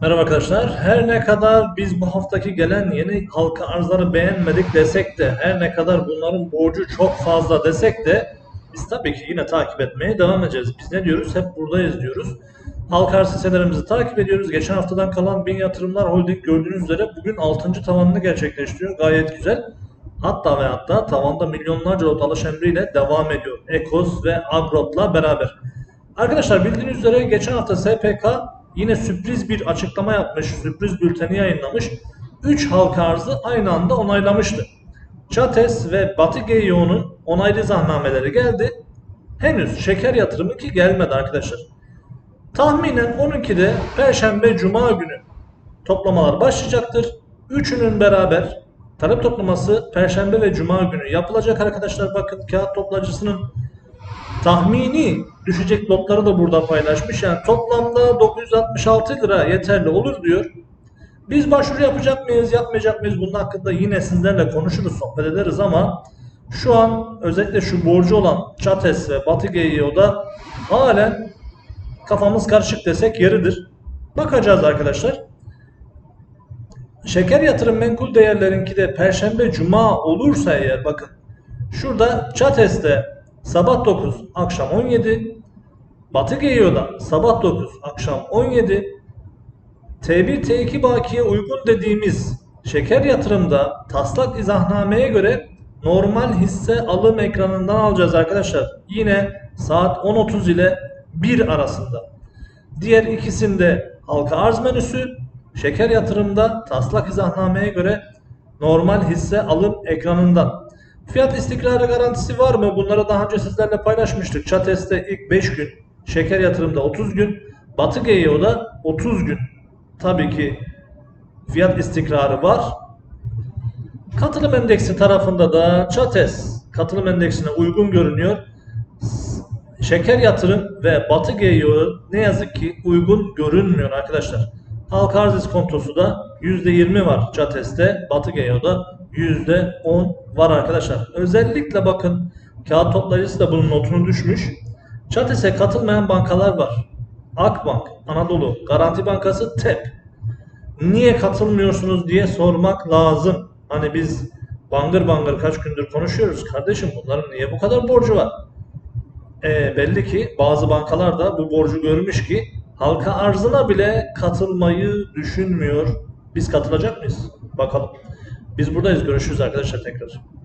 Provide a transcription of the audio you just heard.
Merhaba arkadaşlar. Her ne kadar biz bu haftaki gelen yeni halka arzları beğenmedik desek de, her ne kadar bunların borcu çok fazla desek de biz tabii ki yine takip etmeye devam edeceğiz. Biz ne diyoruz? Hep buradayız diyoruz. Halka arz hisselerimizi takip ediyoruz. Geçen haftadan kalan Bin Yatırımlar Holding gördüğünüz üzere bugün 6. tavanını gerçekleştiriyor. Gayet güzel. Hatta ve hatta tavanda milyonlarca lot alış emriyle devam ediyor. Ekos ve Agrot'la beraber. Arkadaşlar bildiğiniz üzere geçen hafta SPK yine sürpriz bir açıklama yapmış, sürpriz bülteni yayınlamış. 3 halka arzı aynı anda onaylamıştı. Çates ve Batı GYO'nun onaylı zahnameleri geldi. Henüz şeker yatırımı ki gelmedi arkadaşlar. Tahminen 12'de Perşembe Cuma günü toplamalar başlayacaktır. Üçünün beraber talep toplaması Perşembe ve Cuma günü yapılacak arkadaşlar. Bakın kağıt toplacısının tahmini düşecek lotları da burada paylaşmış. Yani toplamda 966 lira yeterli olur diyor. Biz başvuru yapacak mıyız, yapmayacak mıyız? Bunun hakkında yine sizlerle konuşuruz, sohbet ederiz ama şu an özellikle şu borcu olan Çates ve Batı GYO'da halen kafamız karışık desek yeridir. Bakacağız arkadaşlar. Şeker yatırım menkul değerlerinki de Perşembe Cuma olursa eğer bakın. Şurada Çates'te sabah 9 akşam 17. Batı GYO'da sabah 9 akşam 17. T1 T2 bakiye uygun dediğimiz şeker yatırımda taslak izahnameye göre normal hisse alım ekranından alacağız arkadaşlar. Yine saat 10.30 ile 1 arasında. Diğer ikisinde halka arz menüsü, şeker yatırımda taslak izahnameye göre normal hisse alım ekranından. Fiyat istikrarı garantisi var mı? Bunları daha önce sizlerle paylaşmıştık. Çates'te ilk 5 gün, şeker yatırımda 30 gün, Batı GYO'da 30 gün. Tabii ki fiyat istikrarı var. Katılım endeksi tarafında da Çates katılım endeksine uygun görünüyor. Şeker yatırım ve Batı GYO ne yazık ki uygun görünmüyor arkadaşlar. Halka arz iskontosu da %20 var Çates'te, Batı GYO'da %10 var arkadaşlar. Özellikle bakın kağıt toplayıcısı da bunun notunu düşmüş. Çates'e katılmayan bankalar var. Akbank, Anadolu, Garanti Bankası, TEP. Niye katılmıyorsunuz diye sormak lazım. Hani biz bangır bangır kaç gündür konuşuyoruz. Kardeşim bunların niye bu kadar borcu var? E, belli ki bazı bankalar da bu borcu görmüş ki halka arzına bile katılmayı düşünmüyor. Biz katılacak mıyız? Bakalım. Biz buradayız. Görüşürüz arkadaşlar tekrar.